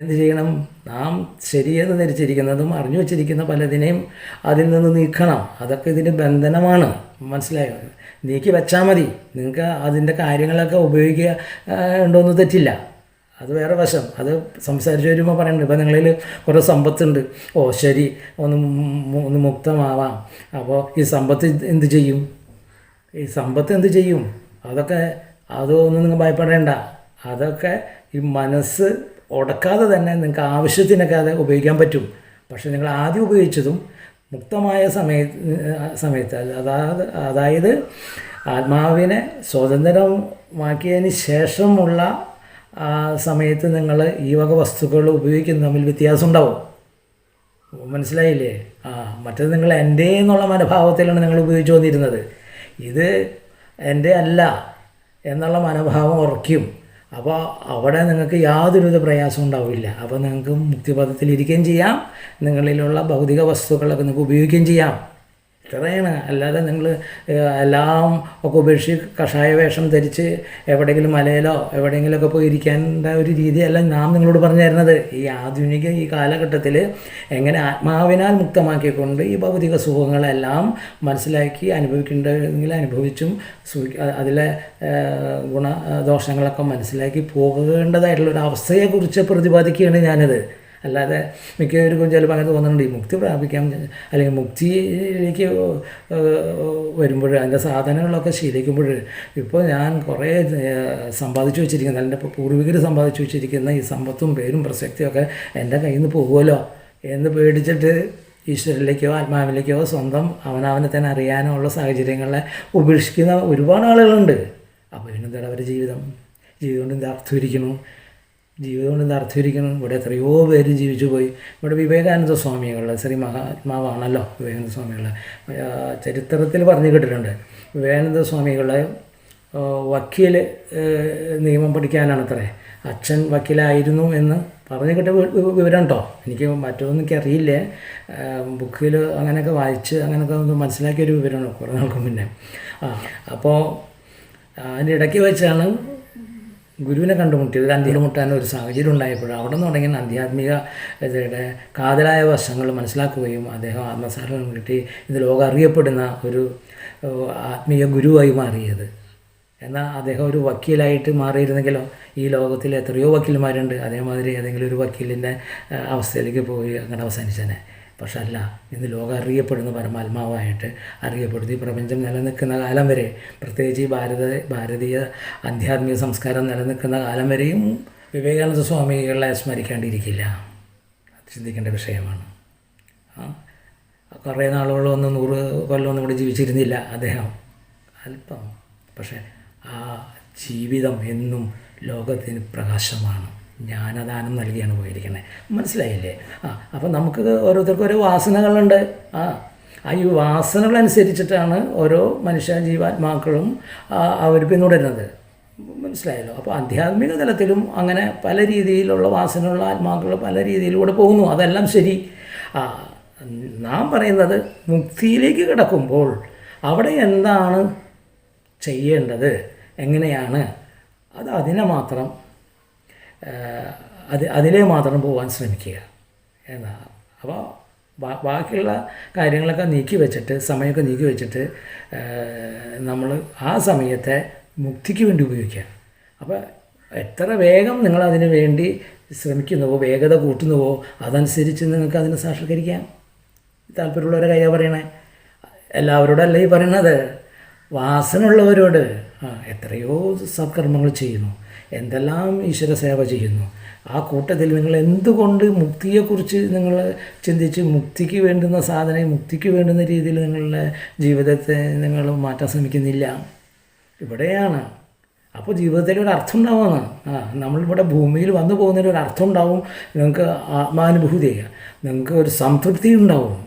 എന്ത് ചെയ്യണം? നാം ശരിയെന്ന് ധരിച്ചിരിക്കുന്നതും അറിഞ്ഞു വച്ചിരിക്കുന്ന പലതിനെയും അതിൽ നിന്ന് നീക്കണം. അതൊക്കെ ഇതിന്റെ ബന്ധനമാണ്. മനസ്സിലായോ? നീക്കി വെച്ചാൽ മതി. നിങ്ങൾക്ക് അതിന്റെ കാര്യങ്ങളൊക്കെ ഉപയോഗിക്കുക ഉണ്ടോയെന്ന് തെറ്റില്ല. അത് വേറെ വശം. അത് സംസാരിച്ചു വരുമ്പോൾ പറയുന്നുണ്ട് ഇപ്പം നിങ്ങളിൽ കുറേ സമ്പത്തുണ്ട്. ഓ ശരി. ഒന്ന് ഒന്ന് മുക്തമാവാം. അപ്പോൾ ഈ സമ്പത്ത് എന്ത് ചെയ്യും? ഈ സമ്പത്ത് എന്ത് ചെയ്യും? അതൊക്കെ അതൊന്നും നിങ്ങൾ ഭയപ്പെടേണ്ട. അതൊക്കെ ഈ മനസ്സ് ഉടക്കാതെ തന്നെ നിങ്ങൾക്ക് ആവശ്യത്തിനൊക്കെ അത് ഉപയോഗിക്കാൻ പറ്റും. പക്ഷേ നിങ്ങൾ ആദ്യം ഉപയോഗിച്ചതും മുക്തമായ സമയ സമയത്ത് അതായത് അതായത് ആത്മാവിനെ സ്വതന്ത്രമാക്കിയതിന് ശേഷമുള്ള സമയത്ത് നിങ്ങൾ ഈ വക വസ്തുക്കൾ ഉപയോഗിക്കുന്ന തമ്മിൽ വ്യത്യാസം ഉണ്ടാവും. മനസ്സിലായില്ലേ? ആ മറ്റേത് നിങ്ങൾ എന്റെ എന്നുള്ള മനോഭാവത്തിലാണ് നിങ്ങൾ ഉപയോഗിച്ചു വന്നിരുന്നത്. ഇത് എന്റെ അല്ല എന്നുള്ള മനോഭാവം ഉറയ്ക്കും. അപ്പോൾ അവിടെ നിങ്ങൾക്ക് യാതൊരുവിധ പ്രയാസവും ഉണ്ടാവില്ല. അപ്പോൾ നിങ്ങൾക്ക് മുക്തിപഥത്തിൽ ഇരിക്കുകയും ചെയ്യാം. നിങ്ങളിലുള്ള ഭൗതിക വസ്തുക്കളൊക്കെ നിങ്ങൾക്ക് ഉപയോഗിക്കുകയും ചെയ്യാം. ഇത്രയാണ്. അല്ലാതെ നിങ്ങൾ എല്ലാം ഒക്കെ ഉപേക്ഷിച്ച് കഷായ വേഷം ധരിച്ച് എവിടെയെങ്കിലും മലയിലോ എവിടെയെങ്കിലുമൊക്കെ പോയി ഇരിക്കേണ്ട ഒരു രീതിയല്ല നാം നിങ്ങളോട് പറഞ്ഞു തരുന്നത് ഈ ആധുനിക ഈ കാലഘട്ടത്തിൽ എങ്ങനെ ആത്മാവിനാൽ മുക്തമാക്കിക്കൊണ്ട് ഈ ഭൗതിക സുഖങ്ങളെല്ലാം മനസ്സിലാക്കി അനുഭവിക്കേണ്ടതെങ്കിൽ അനുഭവിച്ചും അതിലെ ഗുണ ദോഷങ്ങളൊക്കെ മനസ്സിലാക്കി പോകേണ്ടതായിട്ടുള്ള ഒരു അവസ്ഥയെക്കുറിച്ച് പ്രതിപാദിക്കുകയാണ് ഞാനത്. അല്ലാതെ മിക്കവർക്കും ചിലപ്പോൾ അങ്ങനെ തോന്നുന്നുണ്ട് ഈ മുക്തി പ്രാപിക്കാം അല്ലെങ്കിൽ മുക്തിയിലേക്ക് വരുമ്പോൾ അതിന്റെ സാധനങ്ങളൊക്കെ ശീലിക്കുമ്പോൾ ഇപ്പോൾ ഞാൻ കുറേ സമ്പാദിച്ചു വെച്ചിരിക്കുന്ന. എന്റെ പൂർവികർ സമ്പാദിച്ചു വെച്ചിരിക്കുന്ന ഈ സമ്പത്തും പേരും പ്രസക്തിയൊക്കെ എന്റെ കയ്യിൽ നിന്ന് പോകുമല്ലോ എന്ന് പേടിച്ചിട്ട് ഈശ്വരനിലേക്കോ ആത്മാവിലേക്കോ സ്വന്തം അവനവനെ തന്നെ അറിയാനോ ഉള്ള സാഹചര്യങ്ങളെ ഉപേക്ഷിക്കുന്ന ഒരുപാട് ആളുകളുണ്ട്. അപ്പോൾ പിന്നെന്താണ് അവരുടെ ജീവിതം? ജീവിതം കൊണ്ട് എന്താ അർത്ഥമിരിക്കുന്നു ജീവിതം കൊണ്ട് എന്താ അർത്ഥമിരിക്കണം ഇവിടെ എത്രയോ പേര് ജീവിച്ചു പോയി. ഇവിടെ വിവേകാനന്ദ സ്വാമികളുടെ ശ്രീ മഹാത്മാവാണല്ലോ വിവേകാനന്ദ സ്വാമികളുടെ ചരിത്രത്തിൽ പറഞ്ഞു കേട്ടിട്ടുണ്ട്. വിവേകാനന്ദ സ്വാമികളെ വക്കീൽ നിയമം പഠിക്കാനാണ് അത്രേ അച്ഛൻ വക്കീലായിരുന്നു എന്ന് പറഞ്ഞു കേട്ട വിവരം കേട്ടോ എനിക്ക് മറ്റൊന്നും എനിക്ക് അറിയില്ല. ബുക്കിൽ അങ്ങനെയൊക്കെ വായിച്ച് അങ്ങനെയൊക്കെ ഒന്ന് മനസ്സിലാക്കിയൊരു വിവരമാണ് കുറേ നാൾക്ക് മുന്നേ. ആ അപ്പോൾ അതിന്റെ ഇടയ്ക്ക് വെച്ചാണ് ഗുരുവിനെ കണ്ടുമുട്ടിയത് കണ്ടുമുട്ടാൻ ഒരു സാഹചര്യം ഉണ്ടായപ്പോൾ അവിടെ നിന്ന് തുടങ്ങിയ ആധ്യാത്മിക ഇതയുടെ കാതലായ വശങ്ങൾ മനസ്സിലാക്കുകയും അദ്ദേഹം ആത്മസാരം കിട്ടി. ഇത് ലോകം അറിയപ്പെടുന്ന ഒരു ആത്മീയ ഗുരുവായി മാറിയത്. എന്നാൽ അദ്ദേഹം ഒരു വക്കീലായിട്ട് മാറിയിരുന്നെങ്കിലോ ഈ ലോകത്തിൽ എത്രയോ വക്കീൽമാരുണ്ട്. അതേമാതിരി ഏതെങ്കിലും ഒരു വക്കീലിന്റെ അവസ്ഥയിലേക്ക് പോയി അങ്ങനെ അവസാനിച്ചേനെ. പക്ഷെ അല്ല ഇന്ന് ലോകം അറിയപ്പെടുന്ന പരമാത്മാവായിട്ട് അറിയപ്പെടുന്നു. ഈ പ്രപഞ്ചം നിലനിൽക്കുന്ന കാലം വരെ പ്രത്യേകിച്ച് ഈ ഭാരത ഭാരതീയ ആധ്യാത്മിക സംസ്കാരം നിലനിൽക്കുന്ന കാലം വരെയും വിവേകാനന്ദ സ്വാമികളെ സ്മരിക്കേണ്ടിയിരിക്കില്ല അത് ചിന്തിക്കേണ്ട വിഷയമാണ്. കുറേ നാളുകളൊന്നും നൂറ് കൊല്ലമൊന്നും ഇവിടെ ജീവിച്ചിരുന്നില്ല അദ്ദേഹം. അല്പം പക്ഷേ ആ ജീവിതം എന്നും ലോകത്തിന് പ്രകാശമാണ്. ജ്ഞാനദാനം നൽകിയാണ് പോയിരിക്കുന്നത്. മനസ്സിലായില്ലേ? ആ അപ്പം നമുക്ക് ഓരോരുത്തർക്കും ഓരോ വാസനകളുണ്ട്. ആ ആ ഈ വാസനകളനുസരിച്ചിട്ടാണ് ഓരോ മനുഷ്യ ജീവാത്മാക്കളും അവർ പിന്തുടരുന്നത്. മനസ്സിലായല്ലോ? അപ്പോൾ ആധ്യാത്മിക തലത്തിലും അങ്ങനെ പല രീതിയിലുള്ള വാസനയുള്ള ആത്മാക്കൾ പല രീതിയിലൂടെ പോകുന്നു. അതെല്ലാം ശരി. നാം പറയുന്നത് മുക്തിയിലേക്ക് കിടക്കുമ്പോൾ അവിടെ എന്താണ് ചെയ്യേണ്ടത്? എങ്ങനെയാണ്? അത് അതിനെ മാത്രം അത് അതിലേ മാത്രം പോകാൻ ശ്രമിക്കുക. എന്നാ അപ്പോൾ ബാക്കിയുള്ള കാര്യങ്ങളൊക്കെ നീക്കി വെച്ചിട്ട് സമയമൊക്കെ നീക്കി വെച്ചിട്ട് നമ്മൾ ആ സമയത്തെ മുക്തിക്ക് വേണ്ടി ഉപയോഗിക്കുക. അപ്പോൾ എത്ര വേഗം നിങ്ങൾ അതിന് വേണ്ടി ശ്രമിക്കുന്നുവോ വേഗത കൂട്ടുന്നുവോ അതനുസരിച്ച് നിങ്ങൾക്ക് അതിനെ സാക്ഷാത്കരിക്കാം താല്പര്യമുള്ളവരെ കയ്യാ പറയണേ. എല്ലാവരോടല്ല ഈ പറയണത്? വാസനുള്ളവരോട് എത്രയോ സത്കർമ്മങ്ങൾ ചെയ്യുന്നു. എന്തെല്ലാം ഈശ്വര സേവ ചെയ്യുന്നു. ആ കൂട്ടത്തിൽ നിങ്ങൾ എന്തുകൊണ്ട് മുക്തിയെക്കുറിച്ച് നിങ്ങൾ ചിന്തിച്ച് മുക്തിക്ക് വേണ്ടുന്ന സാധനം മുക്തിക്ക് വേണ്ടുന്ന രീതിയിൽ നിങ്ങളുടെ ജീവിതത്തെ നിങ്ങൾ മാറ്റാൻ ശ്രമിക്കുന്നില്ല. ഇവിടെയാണ്. അപ്പോൾ ജീവിതത്തിൽ ഒരു അർത്ഥം ഉണ്ടാവുമെന്ന് ആ നമ്മളിവിടെ ഭൂമിയിൽ വന്നു പോകുന്നതിന് ഒരു അർത്ഥം ഉണ്ടാവും. നിങ്ങൾക്ക് ആത്മാനുഭൂതി നിങ്ങൾക്ക് ഒരു സംതൃപ്തി ഉണ്ടാവും.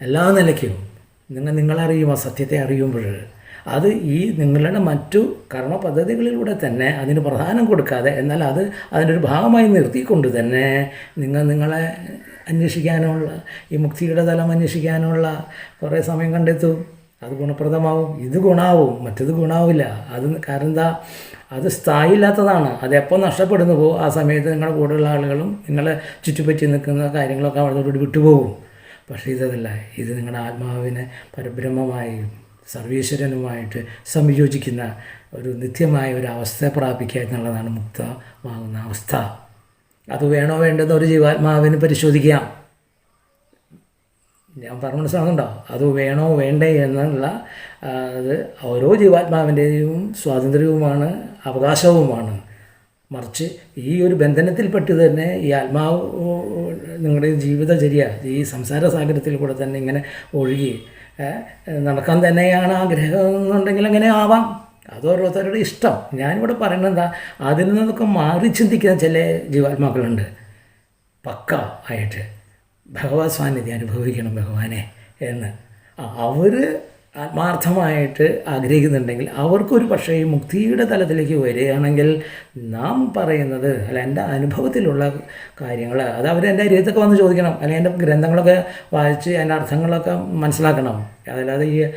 എല്ലാ നിലയ്ക്കും. നിങ്ങൾ നിങ്ങളറിയും ആ സത്യത്തെ അറിയുമ്പോൾ? അത് ഈ നിങ്ങളുടെ മറ്റു കർമ്മ പദ്ധതികളിലൂടെ തന്നെ അതിന് പ്രധാനം കൊടുക്കാതെ എന്നാൽ അത് അതിന്റെ ഒരു ഭാഗമായി നിർത്തിക്കൊണ്ട് തന്നെ നിങ്ങൾ നിങ്ങളെ അന്വേഷിക്കാനുള്ള ഈ മുക്തിയുടെ തലം അന്വേഷിക്കാനുള്ള കുറേ സമയം കണ്ടെത്തും. അത് ഗുണപ്രദമാവും. ഇത് ഗുണാവും. മറ്റത് ഗുണാവില്ല. അത് കാരണം എന്താ? അത് സ്ഥായില്ലാത്തതാണ്. അത് അതെപ്പോൾ നഷ്ടപ്പെടുന്നു പോകും ആ സമയത്ത് നിങ്ങളുടെ കൂടെയുള്ള ആളുകളും നിങ്ങളെ ചുറ്റുപറ്റി നിൽക്കുന്ന കാര്യങ്ങളൊക്കെ അവിടെ വിട്ടുപോകും. പക്ഷേ ഇതല്ല. ഇത് നിങ്ങളുടെ ആത്മാവിനെ പരബ്രഹ്മമായി സർവീശ്വരനുമായിട്ട് സംയോജിക്കുന്ന ഒരു നിത്യമായ ഒരു അവസ്ഥ പ്രാപിക്കുക എന്നുള്ളതാണ് മുക്തമാകുന്ന അവസ്ഥ. അത് വേണോ വേണ്ടെന്ന് ഒരു ജീവാത്മാവിന് പരിശോധിക്കാം. ഞാൻ പറഞ്ഞ മനസ്സിലാകുന്നുണ്ടോ അത് വേണോ വേണ്ടേ എന്നുള്ള അത് ഓരോ ജീവാത്മാവിന്റെയും സ്വാതന്ത്ര്യവുമാണ് അവകാശവുമാണ്. മറിച്ച് ഈ ഒരു ബന്ധനത്തിൽപ്പെട്ട് തന്നെ ഈ ആത്മാവ് നിങ്ങളുടെ ജീവിതചര്യ ഈ സംസാര സാഗരത്തിൽ കൂടെ തന്നെ ഇങ്ങനെ ഒഴുകി നടക്കാൻ തന്നെയാണ് ആഗ്രഹം എന്നുണ്ടെങ്കിൽ അങ്ങനെ ആവാം. അത് ഓരോരുത്തരുടെ ഇഷ്ടം. ഞാനിവിടെ പറയുന്നത് എന്താ അതിൽ നിന്നൊക്കെ മാറി ചിന്തിക്കുന്ന ചില ജീവാത്മാക്കളുണ്ട്. പക്ക ആയിട്ട് ഭഗവത് സാന്നിധ്യം അനുഭവിക്കണം ഭഗവാനെ എന്ന്. അവർ ആത്മാർത്ഥമായിട്ട് ആഗ്രഹിക്കുന്നുണ്ടെങ്കിൽ അവർക്കൊരു പക്ഷേ മുക്തിയുടെ തലത്തിലേക്ക് വരികയാണെങ്കിൽ നാം പറയുന്നത് അല്ല എന്റെ അനുഭവത്തിലുള്ള കാര്യങ്ങൾ അത് അവർ എന്റെ അരിയത്തൊക്കെ വന്ന് ചോദിക്കണം അല്ലെങ്കിൽ എന്റെ ഗ്രന്ഥങ്ങളൊക്കെ വായിച്ച് അതിന്റെ അർത്ഥങ്ങളൊക്കെ മനസ്സിലാക്കണം. അതല്ലാതെ ഈ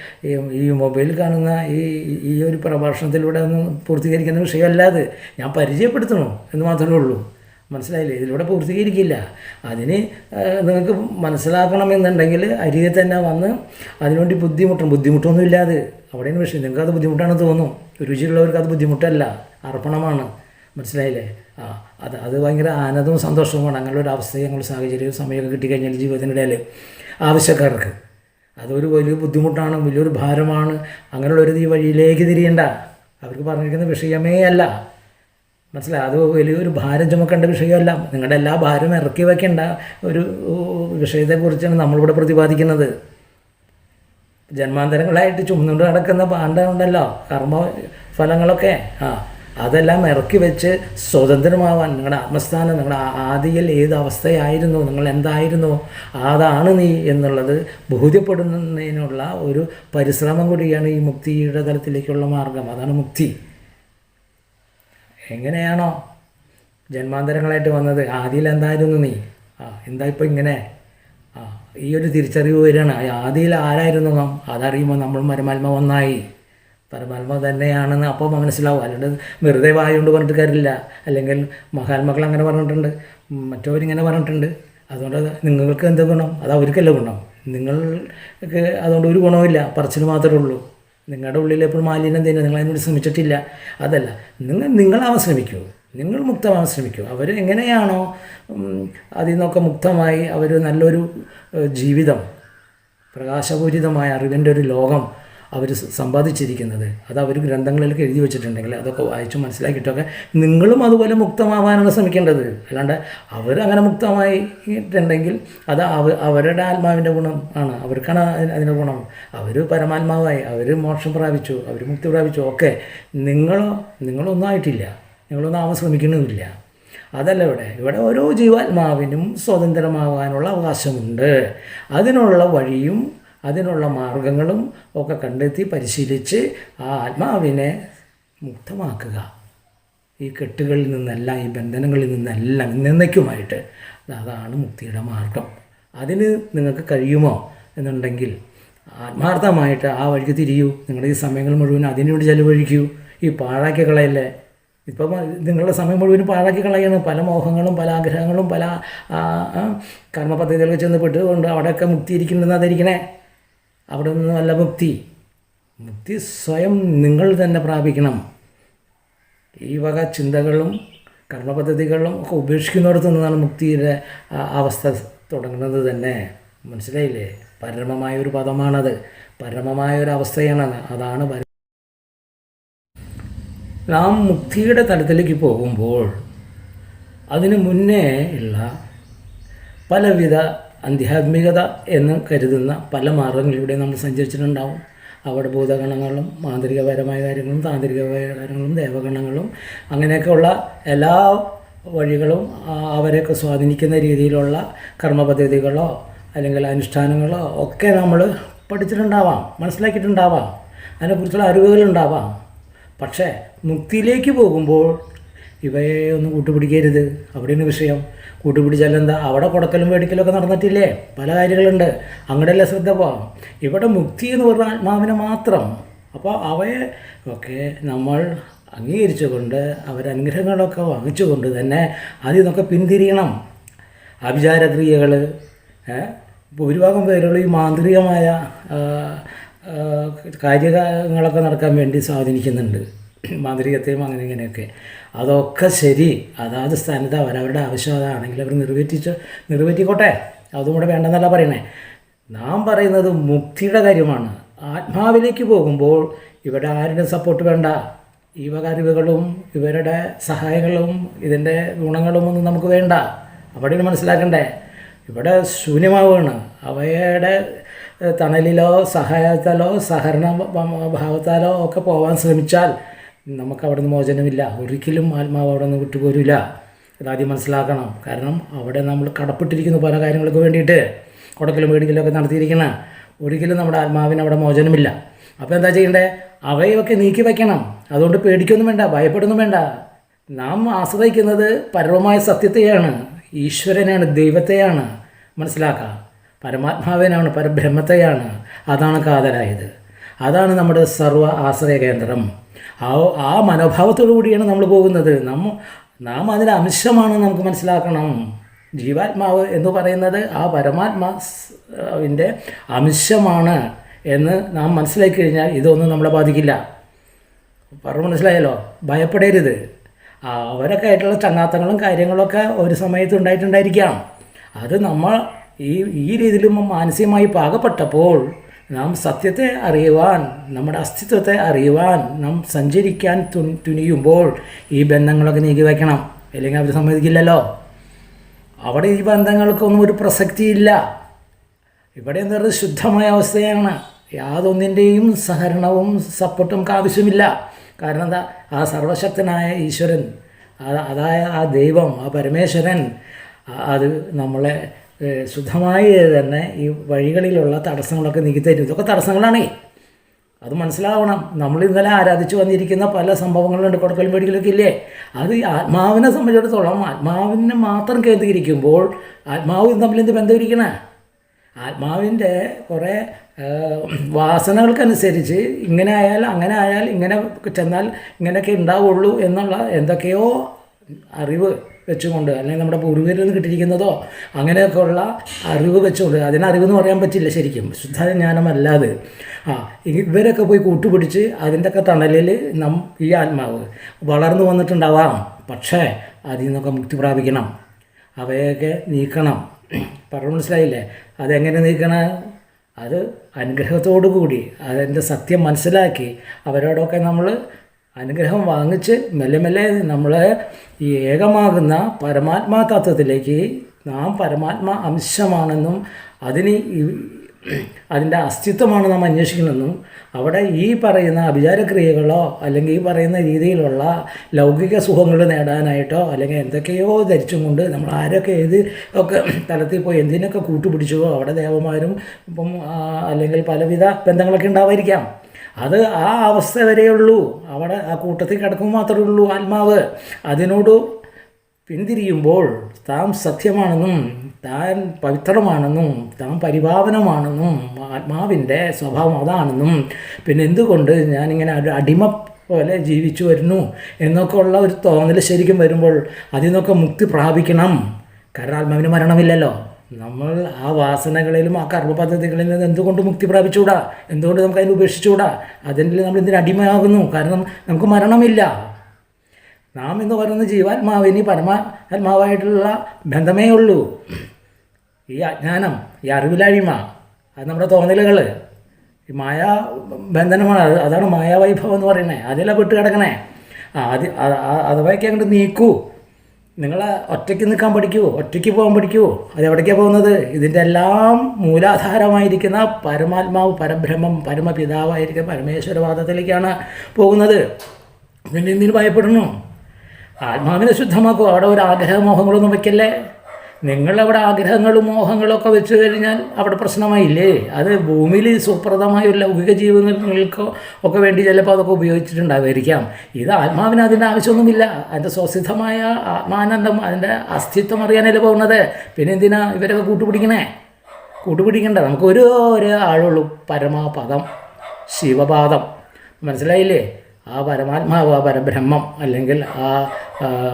ഈ- മൊബൈൽ കാണുന്ന ഈ ഈ ഒരു പ്രഭാഷണത്തിലൂടെ ഒന്നും പൂർത്തീകരിക്കുന്ന വിഷയമല്ലാതെ ഞാൻ പരിചയപ്പെടുത്തണം എന്ന് മാത്രമേ ഉള്ളൂ. മനസ്സിലായില്ലേ? ഇതിലൂടെ പൂർത്തീകരിക്കില്ല. അതിന് നിങ്ങൾക്ക് മനസ്സിലാക്കണമെന്നുണ്ടെങ്കിൽ അരികെ തന്നെ വന്ന് അതിനുവേണ്ടി ബുദ്ധിമുട്ടും ബുദ്ധിമുട്ടൊന്നും ഇല്ലാതെ അവിടെയാണ് വിഷയം. നിങ്ങൾക്ക് അത് ബുദ്ധിമുട്ടാണെന്ന് തോന്നും. രുചിയുള്ളവർക്ക് അത് ബുദ്ധിമുട്ടല്ല. അർപ്പണമാണ്. മനസ്സിലായില്ലേ? ആ അത് അത് ഭയങ്കര ആനന്ദവും സന്തോഷവുമാണ് അങ്ങനെയുള്ള ഒരു അവസ്ഥയും ഞങ്ങൾ സാഹചര്യവും സമയമൊക്കെ കിട്ടിക്കഴിഞ്ഞാൽ ജീവിതത്തിനിടയിൽ ആവശ്യക്കാർക്ക്. അതൊരു വലിയ ബുദ്ധിമുട്ടാണ് വലിയൊരു ഭാരമാണ്. അങ്ങനെയുള്ളൊരു ഈ വഴിയിലേക്ക് തിരിയണ്ട. അവർക്ക് പറഞ്ഞിരിക്കുന്ന വിഷയമേ അല്ല. മനസ്സിലായി? അത് വലിയൊരു ഭാരം ചുമക്കേണ്ട വിഷയമല്ല. നിങ്ങളുടെ എല്ലാ ഭാരവും ഇറക്കി വയ്ക്കേണ്ട ഒരു വിഷയത്തെക്കുറിച്ചാണ് നമ്മളിവിടെ പ്രതിപാദിക്കുന്നത്. ജന്മാന്തരങ്ങളായിട്ട് ചുമന്നുകൊണ്ട് നടക്കുന്ന പാണ്ഡവുണ്ടല്ലോ കർമ്മ ഫലങ്ങളൊക്കെ. ആ അതെല്ലാം ഇറക്കി വെച്ച് സ്വതന്ത്രമാവാൻ നിങ്ങളുടെ ആത്മസ്ഥാനം നിങ്ങളുടെ ആദിയിൽ ഏത് അവസ്ഥയായിരുന്നു നിങ്ങൾ എന്തായിരുന്നു അതാണ് നീ എന്നുള്ളത് ബോധ്യപ്പെടുന്നതിനുള്ള ഒരു പരിശ്രമം കൂടിയാണ് ഈ മുക്തിയുടെ തലത്തിലേക്കുള്ള മാർഗം. അതാണ് മുക്തി. എങ്ങനെയാണോ ജന്മാന്തരങ്ങളായിട്ട് വന്നത്? ആദിയിൽ എന്തായിരുന്നു നീ? ആ എന്താ ഇപ്പോൾ ഇങ്ങനെ? ആ ഈ ഒരു തിരിച്ചറിവ് വരികയാണ്. ആദിയിൽ ആരായിരുന്നു നാം? അതറിയുമ്പോൾ നമ്മൾ പരമാത്മ ഒന്നായി. പരമാത്മ തന്നെയാണെന്ന് അപ്പോൾ മനസ്സിലാവും. അല്ലാണ്ട് വെറുതെ വായുകൊണ്ട് പറഞ്ഞിട്ട് കാര്യമില്ല. അല്ലെങ്കിൽ മഹാത്മാക്കൾ അങ്ങനെ പറഞ്ഞിട്ടുണ്ട്. മറ്റവരിങ്ങനെ പറഞ്ഞിട്ടുണ്ട്. അതുകൊണ്ട് നിങ്ങൾക്ക് എന്ത് ഗുണം? അത് അവർക്കല്ല ഗുണം. നിങ്ങൾക്ക് അതുകൊണ്ട് ഒരു ഗുണവുമില്ല. പറച്ചിന് മാത്രമേ ഉള്ളൂ. നിങ്ങളുടെ ഉള്ളിൽ എപ്പോഴും മാലിന്യം തന്നെ നിങ്ങൾ അതിനോട് ശ്രമിച്ചിട്ടില്ല. അതല്ല നിങ്ങൾ നിങ്ങളാവാൻ ശ്രമിക്കൂ നിങ്ങൾ മുക്തമാവാൻ ശ്രമിക്കൂ അവർ എങ്ങനെയാണോ അതിൽ നിന്നൊക്കെ മുക്തമായി അവർ നല്ലൊരു ജീവിതം പ്രകാശപൂരിതമായ അറിവിന്റെ ഒരു ലോകം അവർ സമ്പാദിച്ചിരിക്കുന്നത്. അത് അവർ ഗ്രന്ഥങ്ങളിലൊക്കെ എഴുതി വെച്ചിട്ടുണ്ടെങ്കിൽ അതൊക്കെ വായിച്ച് മനസ്സിലാക്കിയിട്ടൊക്കെ നിങ്ങളും അതുപോലെ മുക്തമാവാനാണ് ശ്രമിക്കേണ്ടത്. അല്ലാണ്ട് അവർ അങ്ങനെ മുക്തമായിട്ടുണ്ടെങ്കിൽ അത് അവ അവരുടെ ആത്മാവിന്റെ ഗുണം ആണ്. അവർക്കാണ് അതിന്റെ ഗുണം. അവർ പരമാത്മാവായി. അവർ മോക്ഷം പ്രാപിച്ചു. അവർ മുക്തി പ്രാപിച്ചു. ഒക്കെ നിങ്ങളോ നിങ്ങളൊന്നായിട്ടില്ല നിങ്ങളൊന്നും ആവാൻ ശ്രമിക്കണമില്ല അതല്ല ഇവിടെ. ഇവിടെ ഓരോ ജീവാത്മാവിനും സ്വതന്ത്രമാകാനുള്ള അവകാശമുണ്ട്. അതിനുള്ള വഴിയും അതിനുള്ള മാർഗങ്ങളും ഒക്കെ കണ്ടെത്തി പരിശീലിച്ച് ആ ആത്മാവിനെ മുക്തമാക്കുക. ഈ കെട്ടുകളിൽ നിന്നെല്ലാം ഈ ബന്ധനങ്ങളിൽ നിന്നെല്ലാം എന്നേക്കുമായിട്ട് അതാണ് മുക്തിയുടെ മാർഗം. അതിന് നിങ്ങൾക്ക് കഴിയുമോ എന്നുണ്ടെങ്കിൽ ആത്മാർത്ഥമായിട്ട് ആ വഴിക്ക് തിരിയൂ. നിങ്ങളുടെ ഈ സമയങ്ങൾ മുഴുവൻ അതിനുവേണ്ടി ചെലവഴിക്കൂ. ഈ പാഴാക്കി കളയല്ലേ? ഇപ്പം നിങ്ങളുടെ സമയം മുഴുവൻ പാഴാക്കി കളയാണ്. പല മോഹങ്ങളും പല ആഗ്രഹങ്ങളും പല കർമ്മപദ്ധതികളിൽ ചെന്ന് ചെന്നപ്പെട്ടുകൊണ്ട് അവിടെയൊക്കെ മുക്തി ഇരിക്കുന്നുണ്ടെന്ന് അതിരിക്കണേ അവിടെ നല്ല മുക്തി. മുക്തി സ്വയം നിങ്ങൾ തന്നെ പ്രാപിക്കണം. ഈ വക ചിന്തകളും കർമ്മപദ്ധതികളും ഒക്കെ ഉപേക്ഷിക്കുന്നിടത്തു നിന്നാണ് മുക്തിയുടെ അവസ്ഥ തുടങ്ങുന്നത് തന്നെ. മനസ്സിലായില്ലേ? പരമമായ ഒരു പദമാണത്. പരമമായ ഒരു അവസ്ഥയാണത് അതാണ് നാം മുക്തിയുടെ തലത്തിലേക്ക് പോകുമ്പോൾ അതിനു മുന്നേ ഉള്ള പലവിധ ആധ്യാത്മികത എന്ന് കരുതുന്ന പല മാർഗങ്ങളിലൂടെ നമ്മൾ സഞ്ചരിച്ചിട്ടുണ്ടാവും. അവിടെ ഭൂതഗണങ്ങളും മാന്ത്രികപരമായ കാര്യങ്ങളും താന്ത്രികമായ കാര്യങ്ങളും ദേവഗണങ്ങളും അങ്ങനെയൊക്കെയുള്ള എല്ലാ വഴികളും അവരെയൊക്കെ സ്വാധീനിക്കുന്ന രീതിയിലുള്ള കർമ്മപദ്ധതികളോ അല്ലെങ്കിൽ അനുഷ്ഠാനങ്ങളോ ഒക്കെ നമ്മൾ പഠിച്ചിട്ടുണ്ടാവാം മനസ്സിലാക്കിയിട്ടുണ്ടാവാം. അതിനെക്കുറിച്ചുള്ള അറിവുകളുണ്ടാവാം പക്ഷേ മുക്തിയിലേക്ക് പോകുമ്പോൾ ഇവയെ ഒന്നും കൂട്ടുപിടിക്കരുത്. അവിടെയാണ് വിഷയം. കൂട്ടുപിടിച്ചാൽ എന്താ അവിടെ കൊടുക്കലും മേടിക്കലും ഒക്കെ നടന്നിട്ടില്ലേ? പല കാര്യങ്ങളുണ്ട്. അങ്ങടെയല്ലേ ശ്രദ്ധ പോവാം ഇവിടെ മുക്തി എന്ന് പറഞ്ഞ ആത്മാവിനെ മാത്രം. അപ്പോൾ അവയെ ഒക്കെ നമ്മൾ അംഗീകരിച്ചുകൊണ്ട് അവരനുഗ്രഹങ്ങളൊക്കെ വാങ്ങിച്ചുകൊണ്ട് തന്നെ അതിൽ നിന്നൊക്കെ പിന്തിരിയണം. അഭിചാരക്രിയകൾ ഭൂരിഭാഗം പേരുള്ള ഈ മാന്ത്രികമായ കാര്യങ്ങളൊക്കെ നടക്കാൻ വേണ്ടി സ്വാധീനിക്കുന്നുണ്ട്. മാന്ത്രികത്തെയും അങ്ങനെ ഇങ്ങനെയൊക്കെ. അതൊക്കെ ശരി. അതാത് സ്ഥാനത്ത് അവരവരുടെ ആവശ്യം അതാണെങ്കിൽ അവർ നിറവേറ്റിച്ച് നിറവേറ്റിക്കോട്ടെ. അതും കൂടെ വേണ്ടെന്നല്ല പറയണേ. നാം പറയുന്നത് മുക്തിയുടെ കാര്യമാണ്. ആത്മാവിലേക്ക് പോകുമ്പോൾ ഇവിടെ ആരുടെ സപ്പോർട്ട് വേണ്ട. ഈ വക അറിവുകളും ഇവരുടെ സഹായങ്ങളും ഇതിന്റെ ഗുണങ്ങളും ഒന്നും നമുക്ക് വേണ്ട. അവിടെയാണ് മനസ്സിലാക്കണ്ടേ. ഇവിടെ ശൂന്യമാവുകയാണ്. അവയുടെ തണലിലോ സഹായത്താലോ സഹകരണ ഭാവത്താലോ ഒക്കെ പോകാൻ ശ്രമിച്ചാൽ നമുക്ക് അവിടെ നിന്ന് മോചനമില്ല. ഒരിക്കലും ആത്മാവ് അവിടെ നിന്ന് വിട്ടുപോരില്ല ഇതാദ്യം മനസ്സിലാക്കണം. കാരണം അവിടെ നമ്മൾ കടപ്പെട്ടിരിക്കുന്നു പല കാര്യങ്ങൾക്ക് വേണ്ടിയിട്ട്. കുടക്കലും മേടിക്കലും ഒക്കെ നടത്തിയിരിക്കണം ഒരിക്കലും നമ്മുടെ ആത്മാവിന് അവിടെ മോചനമില്ല. അപ്പോൾ എന്താ ചെയ്യേണ്ടത് അവയൊക്കെ നീക്കി വയ്ക്കണം. അതുകൊണ്ട് പേടിക്കൊന്നും വേണ്ട ഭയപ്പെടുന്നു വേണ്ട. നാം ആശ്രയിക്കുന്നത് പരമമായ സത്യത്തെയാണ്. ഈശ്വരനാണ് ദൈവത്തെയാണ്. മനസ്സിലാക്കുക പരമാത്മാവിനാണ് പരബ്രഹ്മത്തെയാണ്. അതാണ് കാതലായത്. അതാണ് നമ്മുടെ സർവ ആശ്രയ കേന്ദ്രം. ആ ആ മനോഭാവത്തോടു കൂടിയാണ് നമ്മൾ പോകുന്നത്. നമ്മ നാം അതിന്റെ അംശമാണ് നമുക്ക് മനസ്സിലാക്കണം. ജീവാത്മാവ് എന്ന് പറയുന്നത് ആ പരമാത്മാവിന്റെ അംശമാണ് എന്ന് നാം മനസ്സിലാക്കി കഴിഞ്ഞാൽ ഇതൊന്നും നമ്മളെ ബാധിക്കില്ല. പറഞ്ഞു മനസ്സിലായല്ലോ? ഭയപ്പെടരുത്. അവരൊക്കെ ആയിട്ടുള്ള ചങ്ങാത്തങ്ങളും കാര്യങ്ങളൊക്കെ ഒരു സമയത്ത് ഉണ്ടായിട്ടുണ്ടായിരിക്കാം. അത് നമ്മൾ ഈ ഈ രീതിയിലും മാനസികമായി പാകപ്പെട്ടപ്പോൾ നാം സത്യത്തെ അറിയുവാൻ നമ്മുടെ അസ്തിത്വത്തെ അറിയുവാൻ നാം സഞ്ചരിക്കാൻ തു തുനിയുമ്പോൾ ഈ ബന്ധങ്ങളൊക്കെ നീക്കി വയ്ക്കണം അല്ലെങ്കിൽ അവർ സമ്മതിക്കില്ലല്ലോ. അവിടെ ഈ ബന്ധങ്ങൾക്കൊന്നും ഒരു പ്രസക്തിയില്ല. ഇവിടെ പറയുന്നത് ശുദ്ധമായ അവസ്ഥയാണ്. യാതൊന്നിന്റെയും സഹകരണവും സപ്പോർട്ടും ആവശ്യമില്ല. കാരണം എന്താ? ആ സർവശക്തനായ ഈശ്വരൻ അതായ ആ ദൈവം ആ പരമേശ്വരൻ അത് നമ്മളെ ശുദ്ധമായി തന്നെ ഈ വഴികളിലുള്ള തടസ്സങ്ങളൊക്കെ നീക്കി തരും. ഇതൊക്കെ തടസ്സങ്ങളാണേ. അത് മനസ്സിലാവണം. നമ്മൾ ഇന്നലെ ആരാധിച്ചു വന്നിരിക്കുന്ന പല സംഭവങ്ങളുണ്ട്. കൊടുക്കൽ പേടികളൊക്കെ ഇല്ലേ? അത് ആത്മാവിനെ സംബന്ധിച്ചിടത്തോളം ആത്മാവിനെ മാത്രം കേന്ദ്രീകരിക്കുമ്പോൾ ആത്മാവ് തമ്മിൽ എന്ത് ബന്ധമിരിക്കണേ? ആത്മാവിന്റെ കുറേ വാസനകൾക്കനുസരിച്ച് ഇങ്ങനെ ആയാൽ അങ്ങനെ ആയാൽ ഇങ്ങനെ ചെന്നാൽ ഇങ്ങനെയൊക്കെ ഉണ്ടാവുള്ളൂ എന്നുള്ള എന്തൊക്കെയോ അറിവ് വെച്ചുകൊണ്ട് അല്ലെങ്കിൽ നമ്മുടെ പൂർവികരിൽ നിന്ന് കിട്ടിയിരിക്കുന്നതോ അങ്ങനെയൊക്കെയുള്ള അറിവ് വെച്ചുകൊണ്ട് അതിന് അറിവെന്ന് പറയാൻ പറ്റില്ല ശരിക്കും. ശുദ്ധ ജ്ഞാനമല്ലാതെ ആ ഇവരൊക്കെ പോയി കൂട്ടുപിടിച്ച് അതിന്റെ ഒക്കെ തണലിൽ നം ഈ ആത്മാവ് വളർന്നു വന്നിട്ടുണ്ടാവാം. പക്ഷേ അതിൽ നിന്നൊക്കെ മുക്തി പ്രാപിക്കണം. അവയൊക്കെ നീക്കണം. പറഞ്ഞു മനസ്സിലായില്ലേ? അതെങ്ങനെ നീക്കണം? അത് അനുഗ്രഹത്തോടു കൂടി അതിന്റെ സത്യം മനസ്സിലാക്കി അവരോടൊക്കെ നമ്മൾ അനുഗ്രഹം വാങ്ങിച്ച് മെല്ലെ മെല്ലെ നമ്മളെ ഈ ഏകമാകുന്ന പരമാത്മാ തത്വത്തിലേക്ക് നാം പരമാത്മാ അംശമാണെന്നും അതിന് അതിന്റെ അസ്തിത്വമാണ് നാം അന്വേഷിക്കണമെന്നും അവിടെ ഈ പറയുന്ന അഭിചാരക്രിയകളോ അല്ലെങ്കിൽ ഈ പറയുന്ന രീതിയിലുള്ള ലൗകിക സുഖങ്ങൾ നേടാനായിട്ടോ അല്ലെങ്കിൽ എന്തൊക്കെയോ ധരിച്ചും കൊണ്ട് നമ്മൾ ആരൊക്കെ ഏത് ഒക്കെ തലത്തിൽ പോയി എന്തിനൊക്കെ കൂട്ടുപിടിച്ചുവോ അവിടെ ദേവന്മാരും ഇപ്പം അല്ലെങ്കിൽ പലവിധ ബന്ധങ്ങളൊക്കെ ഉണ്ടാവായിരിക്കാം അത് ആ അവസ്ഥ വരെയുള്ളൂ. അവിടെ ആ കൂട്ടത്തിൽ കിടക്കുമ്പോൾ മാത്രമേ ഉള്ളൂ ആത്മാവ്. അതിനോട് പിന്തിരിയുമ്പോൾ താൻ സത്യമാണെന്നും താൻ പവിത്രമാണെന്നും താൻ പരിപാവനമാണെന്നും ആത്മാവിന്റെ സ്വഭാവം അതാണെന്നും പിന്നെ എന്തുകൊണ്ട് ഞാനിങ്ങനെ ഒരു അടിമ പോലെ ജീവിച്ചു വരുന്നു എന്നൊക്കെ ഉള്ള ഒരു തോന്നൽ ശരിക്കും വരുമ്പോൾ അതിൽ നിന്നൊക്കെ മുക്തി പ്രാപിക്കണം. കാരണം ആത്മാവിന് മരണമില്ലല്ലോ. നമ്മൾ ആ വാസനകളിലും ആ കർമ്മ പദ്ധതികളിൽ നിന്ന് എന്തുകൊണ്ട് മുക്തി പ്രാപിച്ചുകൂടാ? എന്തുകൊണ്ട് നമുക്ക് അതിന് ഉപേക്ഷിച്ചുകൂടാ? അതിൽ നമ്മൾ ഇതിന് അടിമയാകുന്നു? കാരണം നമുക്ക് മരണമില്ല. നാം എന്ന് പറയുന്ന ജീവാത്മാവിന് പരമാത്മാവായിട്ടുള്ള ബന്ധമേ ഉള്ളൂ. ഈ അജ്ഞാനം ഈ അറിവില്ലായ്മ അത് നമ്മുടെ തോന്നലുകൾ ഈ മായ ബന്ധനമാണ്. അത് അതാണ് മായാവൈഭവം എന്ന് പറയുന്നത്. അതിലാണ് പെട്ട് കിടക്കണേ. അത് അ- അ- അങ്ങോട്ട് നീക്കൂ. നിങ്ങൾ ഒറ്റയ്ക്ക് നിൽക്കാൻ പഠിക്കുമോ ഒറ്റയ്ക്ക് പോകാൻ പഠിക്കുമോ അത് എവിടേക്കാണ് പോകുന്നത്? ഇതിന്റെ എല്ലാം മൂലാധാരമായിരിക്കുന്ന പരമാത്മാവ് പരബ്രഹ്മം പരമപിതാവായിരിക്കുന്ന പരമേശ്വരവാദത്തിലേക്കാണ് പോകുന്നത്. പിന്നെ എന്തിനു ഭയപ്പെടണോ? ആത്മാവിനെ ശുദ്ധമാക്കുക അവിടെ ഒരു ആഗ്രഹമോഹങ്ങളൊന്നും വയ്ക്കല്ലേ? നിങ്ങളവിടെ ആഗ്രഹങ്ങളും മോഹങ്ങളും ഒക്കെ വെച്ച് കഴിഞ്ഞാൽ അവിടെ പ്രശ്നമായില്ലേ? അത് ഭൂമിയിൽ സുപ്രദമായ ഒരു ലൗകിക ജീവിതങ്ങൾക്കോ ഒക്കെ വേണ്ടി ചിലപ്പോൾ അതൊക്കെ ഉപയോഗിച്ചിട്ടുണ്ടാവുമായിരിക്കാം. ഇത് ആത്മാവിന് അതിന്റെ ആവശ്യമൊന്നുമില്ല. അതിന്റെ സ്വസിദ്ധമായ ആത്മാനന്ദം അതിന്റെ അസ്തിത്വം അറിയാനല്ലേ പോകുന്നത്? പിന്നെ എന്തിനാ ഇവരൊക്കെ കൂട്ടുപിടിക്കണേ? കൂട്ടുപിടിക്കണ്ട. നമുക്ക് ഒരു ഒരേ ആളുള്ളൂ. പരമാപദം ശിവപാദം. മനസ്സിലായില്ലേ? ആ പരമാത്മാവ് ആ പരബ്രഹ്മം അല്ലെങ്കിൽ ആ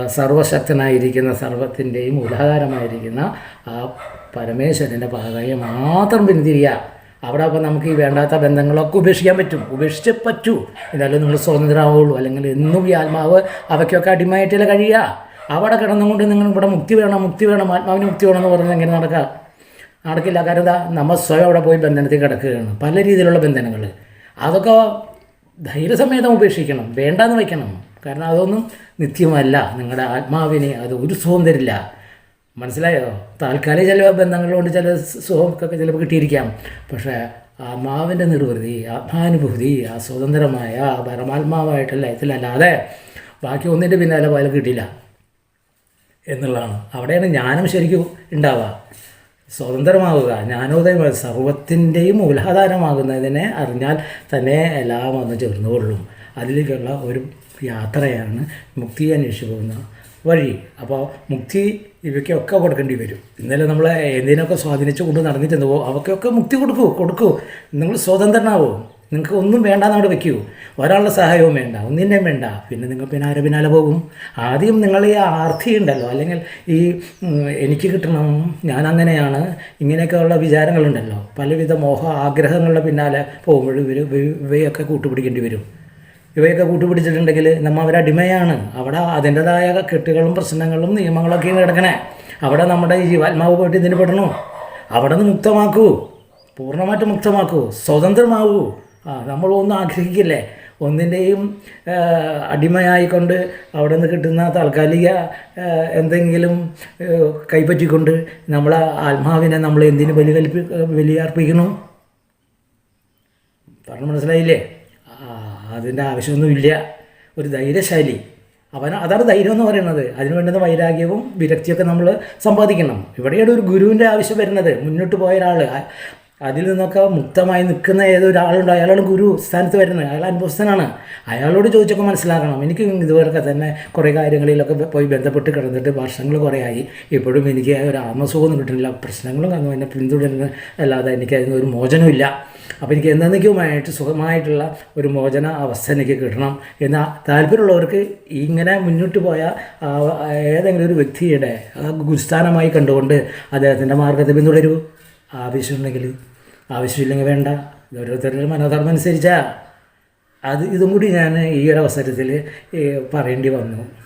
സർവശക്തനായിരിക്കുന്ന സർവത്തിന്റെയും ഉദാഹരമായിരിക്കുന്ന ആ പരമേശ്വരന്റെ പാതയെ മാത്രം പിന്തിരിയുക അവിടെ അപ്പോൾ നമുക്ക് ഈ വേണ്ടാത്ത ബന്ധങ്ങളൊക്കെ ഉപേക്ഷിക്കാൻ പറ്റും. ഉപേക്ഷിച്ച് പറ്റൂ. എന്നാലും നിങ്ങൾ സ്വതന്ത്രമാവുള്ളൂ അല്ലെങ്കിൽ എന്നും ഈ ആത്മാവ് അവയ്ക്കൊക്കെ അടിമയായിട്ടല്ലേ കഴിയുക അവിടെ കിടന്നുകൊണ്ട് നിങ്ങൾ ഇവിടെ മുക്തി വേണം മുക്തി വേണം ആത്മാവിന് മുക്തി വേണം എന്ന് പറഞ്ഞാൽ എങ്ങനെ നടക്കുക നടക്കില്ല. കാരണം നമ്മൾ സ്വയം അവിടെ പോയി ബന്ധനത്തിൽ കിടക്കുകയാണ്. പല രീതിയിലുള്ള ബന്ധനങ്ങൾ. അതൊക്കെ ധൈര്യസമേതം ഉപേക്ഷിക്കണം. വേണ്ടാന്ന് വയ്ക്കണം. കാരണം അതൊന്നും നിത്യമല്ല. നിങ്ങളുടെ ആത്മാവിനെ അത് ഒരു സുഖം തരില്ല. മനസ്സിലായോ? താൽക്കാലിക ചില ബന്ധങ്ങളുകൊണ്ട് ചില സുഖമൊക്കെ ചിലപ്പോൾ കിട്ടിയിരിക്കാം. പക്ഷേ ആത്മാവിന്റെ നിർവൃതി ആത്മാനുഭൂതി ആ സ്വതന്ത്രമായ ആ പരമാത്മാവായിട്ടുള്ള ലയത്തിലല്ലാതെ ബാക്കി ഒന്നിന്റെ പിന്നാലെ പോയാലും കിട്ടില്ല എന്നുള്ളതാണ്. അവിടെയാണ് ജ്ഞാനം ശരിക്കും ഉണ്ടാവുക. സ്വതന്ത്രമാവുക. ജ്ഞാനോദയം സർവത്തിന്റെയും മൂലാധാരമാകുന്നതിനെ അറിഞ്ഞാൽ തന്നെ എല്ലാം വന്ന് ചേർന്നുകൊള്ളും. അതിലേക്കുള്ള ഒരു യാത്രയാണ് മുക്തി അന്വേഷിച്ച് പോകുന്ന വഴി. അപ്പോൾ മുക്തി ഇവയ്ക്കൊക്കെ കൊടുക്കേണ്ടി വരും. ഇന്നലെ നമ്മൾ എന്തിനൊക്കെ സ്വാധീനിച്ചു കൊണ്ട് നടന്നിട്ടുണ്ടോ അവയ്ക്കൊക്കെ മുക്തി കൊടുക്കൂ കൊടുക്കൂ. നിങ്ങൾ സ്വതന്ത്രനാവൂ. നിങ്ങൾക്ക് ഒന്നും വേണ്ട അവിടെ വെക്കൂ. ഒരാളുടെ സഹായവും വേണ്ട ഒന്നിന്റെയും വേണ്ട. പിന്നെ നിങ്ങൾ പിന്നെ ആരെ പിന്നാലെ പോകും? ആദ്യം നിങ്ങൾ ഈ ആർത്തി ഉണ്ടല്ലോ അല്ലെങ്കിൽ ഈ എനിക്ക് കിട്ടണം ഞാൻ അങ്ങനെയാണ് ഇങ്ങനെയൊക്കെയുള്ള വിചാരങ്ങളുണ്ടല്ലോ. പലവിധ മോഹ ആഗ്രഹങ്ങളുടെ പിന്നാലെ പോകുമ്പോൾ ഇവർ ഇവയൊക്കെ കൂട്ടുപിടിക്കേണ്ടി വരും. ഇവയൊക്കെ കൂട്ടുപിടിച്ചിട്ടുണ്ടെങ്കിൽ നമ്മൾ അടിമയാണ്. അവിടെ അതിന്റെതായ കെട്ടുകളും പ്രശ്നങ്ങളും നിയമങ്ങളൊക്കെ കിടക്കണേ. അവിടെ നമ്മുടെ ജീവാത്മാവ് പോയിട്ട് ഇതിന് പെടണോ? അവിടെ നിന്ന് മുക്തമാക്കൂ. പൂർണമായിട്ട് മുക്തമാക്കൂ. സ്വതന്ത്രമാവൂ. ആ നമ്മൾ ഒന്നും ആഗ്രഹിക്കില്ലേ? ഒന്നിന്റെയും അടിമയായിക്കൊണ്ട് അവിടെ നിന്ന് കിട്ടുന്ന താൽക്കാലിക എന്തെങ്കിലും കൈപ്പറ്റിക്കൊണ്ട് നമ്മളെ ആത്മാവിനെ നമ്മൾ എന്തിനു ബലി കൽപ്പി ബലിയർപ്പിക്കണു പറഞ്ഞു മനസ്സിലായില്ലേ? അതിന്റെ ആവശ്യമൊന്നുമില്ല ഒരു ധൈര്യശാലി. അവൻ അതാണ് ധൈര്യം എന്ന് പറയുന്നത്. അതിന് വേണ്ടുന്ന വൈരാഗ്യവും വിരക്തിയൊക്കെ നമ്മൾ സമ്പാദിക്കണം. ഇവിടെയാണ് ഒരു ഗുരുവിന്റെ ആവശ്യം വരുന്നത്. മുന്നോട്ട് പോയ ഒരാൾ. അതിൽ നിന്നൊക്കെ മുക്തമായി നിൽക്കുന്ന ഏതൊരാളുണ്ടോ? അയാളാണ് ഗുരു സ്ഥാനത്ത് വരുന്നത്. അയാൾ അനുഭവസ്ഥനാണ് അയാളോട് ചോദിച്ചൊക്കെ മനസ്സിലാക്കണം. എനിക്ക് ഇതുവരെയൊക്കെ തന്നെ കുറേ കാര്യങ്ങളിലൊക്കെ പോയി ബന്ധപ്പെട്ട് കിടന്നിട്ട് വർഷങ്ങൾ കുറേ ആയി ഇപ്പോഴും എനിക്ക് ഒരു ആത്മസുഖമൊന്നും കിട്ടുന്നില്ല. പ്രശ്നങ്ങളും അങ്ങ് എന്നെ പിന്തുടരുന്ന അല്ലാതെ എനിക്ക് അതിന് ഒരു മോചനമില്ല അപ്പോൾ എനിക്ക് എന്നേക്കുമായിട്ട് സുഖമായിട്ടുള്ള ഒരു മോചന അവസ്ഥ എനിക്ക് കിട്ടണം എന്ന താല്പര്യമുള്ളവർക്ക് ഇങ്ങനെ മുന്നോട്ട് പോയ ഏതെങ്കിലും ഒരു വ്യക്തിയുടെ ഗുരുസ്ഥാനമായി കണ്ടുകൊണ്ട് അദ്ദേഹത്തിന്റെ മാർഗത്തെ പിന്തുടരൂ. ആവശ്യമുണ്ടെങ്കിൽ ആവശ്യമില്ലെങ്കിൽ വേണ്ട. ഓരോരുത്തരുടെ മനോധർമ്മം അനുസരിച്ചാ അത് ഇതും കൂടി ഞാൻ ഈ ഒരു അവസരത്തിൽ പറയേണ്ടി വന്നു.